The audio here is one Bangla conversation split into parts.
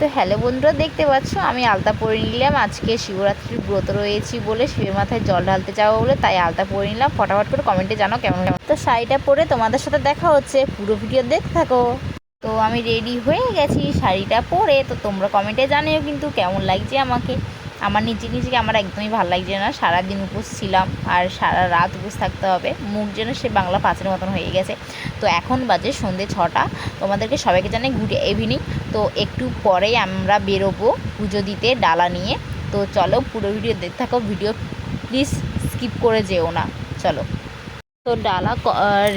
তো হ্যালো বন্ধুরা, দেখতে পাচ্ছ? আমি আলতা পরে নিলাম। আজকে শিবরাত্রির ব্রত রয়েছি বলে শিবের মাথায় জল ঢালতে যাব বলে, তাই আলতা পরে নিলাম। ফটাফট করে কমেন্টে জানো কেমন কেমন তো শাড়িটা পরে তোমাদের সাথে দেখা হচ্ছে। পুরো ভিডিও দেখতে থাকো। তো আমি রেডি হয়ে গেছি শাড়িটা পরে। তো তোমরা কমেন্টে জানিও কিন্তু কেমন লাগছে আমাকে। আমার নিজে নিজেকে আমার একদমই ভালো লাগছে না। সারাদিন উপোস ছিলাম আর সারা রাত উপোস থাকতে হবে। মুখ যেন সে বাংলা পাঁচের মতন হয়ে গেছে। তো এখন বাজে সন্ধে ছটা। তোমাদেরকে সবাইকে জানাই গুড ইভিনিং তো একটু পরেই আমরা বেরোবো পুজো দিতে ডালা নিয়ে। তো চলো পুরো ভিডিও দেখতে থাকো। ভিডিও প্লিজ স্কিপ করে যেও না। চলো। তো ডালা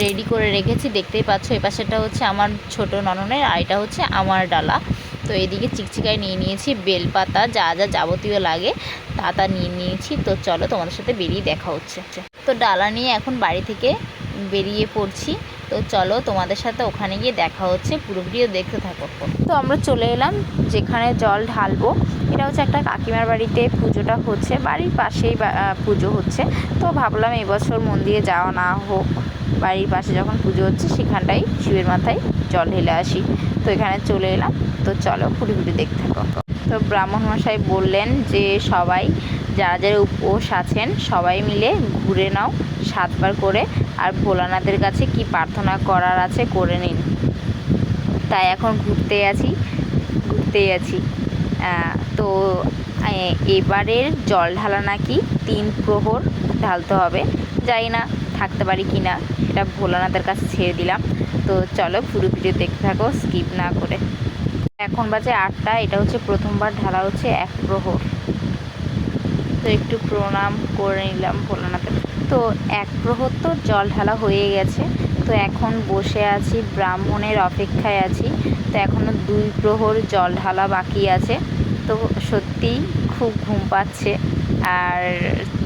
রেডি করে রেখেছি। দেখতেই পাচ্ছ এই পাশেটা হচ্ছে আমার ছোট নননের আর এটা হচ্ছে আমার ডালা। তো এদিকে চিকচিকায় নিয়ে নিয়েছি বেলপাতা, যা যা যাবতীয় লাগে, তা তা নিয়ে নিয়েছি। তো চলো তোমাদের সাথে বেরিয়ে দেখা হচ্ছে। তো ডালা নিয়ে এখন বাড়ি থেকে বেরিয়ে পড়ছি। তো চলো তোমাদের সাথে ওখানে গিয়ে দেখা হচ্ছে। পুরোপুরিও দেখতে থাকো। তো আমরা চলে এলাম, যেখানে জল ঢালবো। এটা হচ্ছে একটা কাকিমার বাড়িতে পুজোটা হচ্ছে। বাড়ির পাশেই পুজো হচ্ছে। তো ভাবলাম এবছর মন্দিরে যাওয়া না হোক। বাড়ির পাশে যখন পুজো হচ্ছে সেখানটাই শিবের মাথায় জল ঢেলে আসি। তো এখানে চলে এলাম। তো চলো পুরো ভিডিও দেখতে থাকো। তো ব্রাহ্মণ মশাই বললেন যে, সবাই যারা যারা উপোস আছেন, সবাই মিলে ঘুরে নাও সাতবার করে, আর ভোলানাথের কাছে কি প্রার্থনা করার আছে করে নিন। তাই এখন ঘুরতে আছি ঘুরতেই আছি। তো এবারের জল ঢালা নাকি তিন প্রহর ঢালতে হবে, জানি না থাকতে পারি কি না সেটা ভোলানাথের কাছে ছেড়ে দিলাম। তো চলো পুরো ভিডিও দেখতে থাকো, স্কিপ না করে। এখন বাজে আটটা, এটা হচ্ছে প্রথমবার, ঢালা হচ্ছে এক প্রহর তো একটু প্রণাম করে নিলাম ভোলানাথের। তো এক প্রহর তো জল ঢালা হয়ে গেছে। তো এখন বসে আছি, ব্রাহ্মণের অপেক্ষায় আছি। তো এখনও দুই প্রহর জল ঢালা বাকি আছে। তো সত্যিই খুব ঘুম পাচ্ছে। আর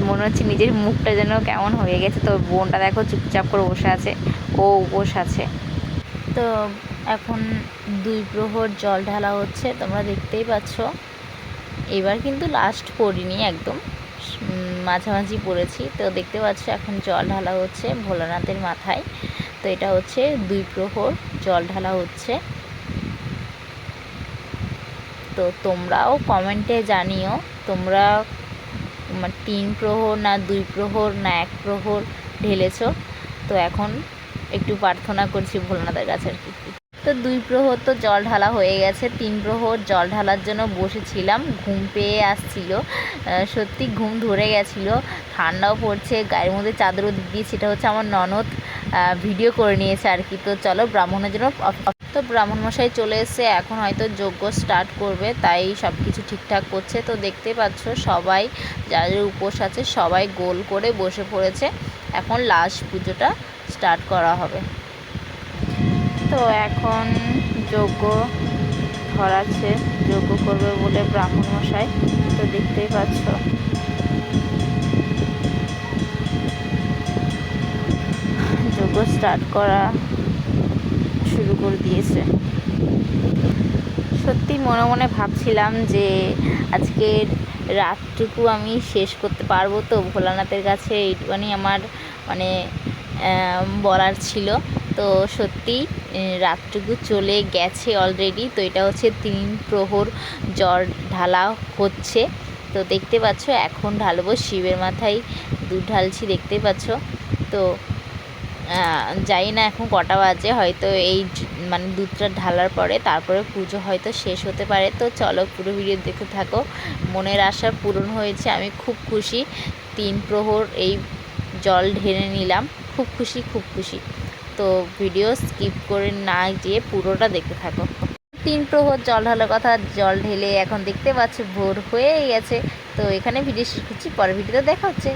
মনে হচ্ছে নিজের মুখটা যেন কেমন হয়ে গেছে। তো বোনটা দেখো চুপচাপ করে বসে আছে। ও উপোস আছে। তো এখন দুই প্রহর জল ঢালা হচ্ছে তোমরা দেখতেই পাচ্ছ। এবার কিন্তু লাস্ট পড়িনি একদম মাঝামাঝি পড়েছি। তো দেখতে পাচ্ছ এখন জল ঢালা হচ্ছে ভোলানাথের মাথায়। তো এটা হচ্ছে দুই প্রহর জল ঢালা হচ্ছে। তো তোমরাও কমেন্টে জানিও তোমরা উম, তিন প্রহর না দুই প্রহর না এক প্রহর ঢেলেছ। তো এখন একটু প্রার্থনা করছি ভোলানাথের কাছে আর কি। তো দুই প্রহর তো জল ঢালা হয়ে গেছে। তিন প্রহর জল ঢালার জন্য বসেছিলাম, ঘুম পেয়ে আসছিল। সত্যি ঘুম ধরে গেছিল। ঠান্ডাও পড়ছে, গায়ের মধ্যে চাদরও দিয়ে দিয়েছি এটা হচ্ছে আমার ননদ ভিডিও করে নিয়েছে আর কি। তো চলো ব্রাহ্মণের জন্য তো ব্রাহ্মণ মশাই চলে এসে এখন হয়তো যজ্ঞ স্টার্ট করবে, তাই সব কিছু ঠিকঠাক করছে। তো দেখতে পাচ্ছ সবাই যাদের উপোস আছে, সবাই গোল করে বসে পড়েছে। এখন লাস্ট পুজোটা স্টার্ট করা হবে। তো এখন যজ্ঞ ধরাচ্ছে, যজ্ঞ করবে বলে ব্রাহ্মণ মশাই, তো দেখতেই পাচ্ছ। যজ্ঞ স্টার্ট করা শুরু করে দিয়েছে। সত্যি মনে মনে ভাবছিলাম যে আজকের রাতটুকু আমি শেষ করতে পারব, তো ভোলানাথের কাছে এইটুখানি আমার মানে বলার ছিল। তো সত্যি রাতটুকু চলে গেছে অলরেডি তো এটা হচ্ছে তিন প্রহর জ্বর ঢালা হচ্ছে। তো দেখতে পাচ্ছ, এখন ঢালবো শিবের মাথায়। দুধ ঢালছি, দেখতে পাচ্ছ। তো জানি না এখন কটা বাজে, হয়তো এই মানে দুধটা ঢালার পরে, তারপরে পুজো হয়তো শেষ হতে পারে। তো চলো পুরো ভিডিও দেখতে থাকো। মনের আশা পূরণ হয়েছে, আমি খুব খুশি। তিন প্রহর এই জল ঢেলে নিলাম। খুব খুশি খুব খুশি। তো ভিডিও স্কিপ করে না গিয়ে পুরোটা দেখতে থাকো। তিন প্রহর জল ঢালার কথা, জল ঢেলে এখন দেখতে পাচ্ছি ভোর হয়ে গেছে। তো এখানে ভিডিও শেষ করছি, পরের ভিডিওতে দেখা হচ্ছে।